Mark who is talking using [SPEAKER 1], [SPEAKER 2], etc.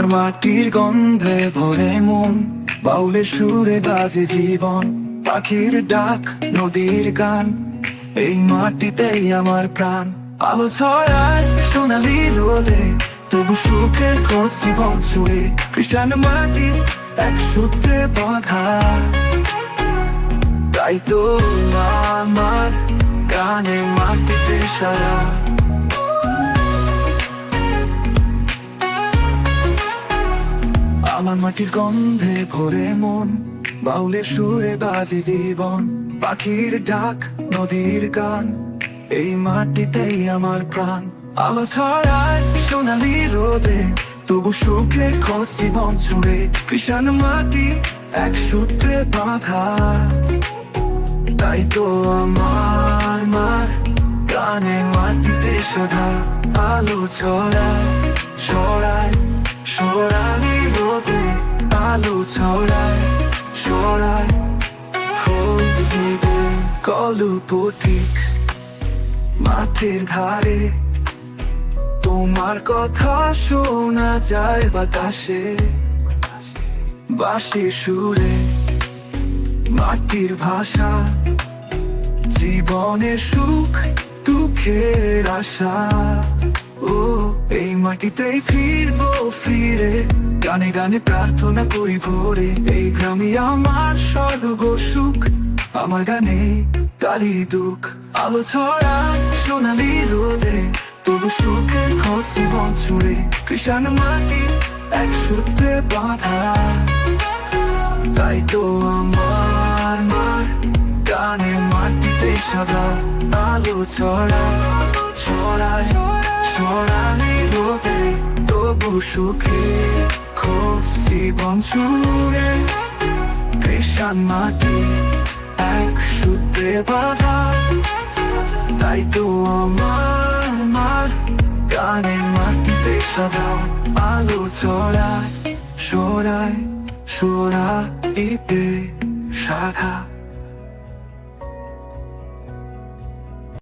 [SPEAKER 1] মাটির গন্ধে ভরে মন বাউলে সুরে বাজে জীবন, পাখির ডাক, নদীর গান, এই মাটিতেই আমার প্রাণ। আলো ছড়ায় সোনালি রোদে, তবু সুখের খোঁজ জীবন ছুড়ে কৃষাণ মাটি এক সূত্রে বাঁধা। তাই তো আমার গানে মাটিতে সারা। আমার মাটির গন্ধে ভরে মন, বাউলের সুরে বাজে জীবন, পাখির ডাক, নদীর গান, এই মাটিতেই আমার প্রাণ। আলো ছড়ায় সোনালি রোদে, তবু সুখে খোঁজ জীবন ছুড়ে কৃষাণ মাটি এক সূত্রে বাঁধা। তাই তো আমার মার গানে মাটিতে সদা আলো ছড়ায় ছড়ায় সোনালি রোদে আলো ছড়ায় ছড়ায় খোঁজ কলু পথিক মাঠের ধারে, তোমার কথা শোনা যায় বাতাসে। বাসি সুরে মাটির ভাষা, জীবনের সুখ, দুঃখের আশা। এই মাটিতেই ফিরবো, ফিরে। গানে গানে প্রার্থনা করি ভোরে। এই গ্রামে আমার স্বর্গ সুখ আমার গানে কালি দুঃখ। আলো ছড়া সোনালি রোদে, তবু সুখের জীবন ছুড়ে। কৃষাণ মাটি এক সূত্রে বাঁধা। তাই তো আমার মার গানে মাটিতে সদা আলো ছড়া ছড়া তবু সুখে, খোঁজ জীবন ছুড়ে কৃষাণ মাটি, এক সূত্রে বাধা। তাই তো আমার মার গানে মাটিতে সদা আলো ছড়ায়, সরায় সোনা এতে সাধা।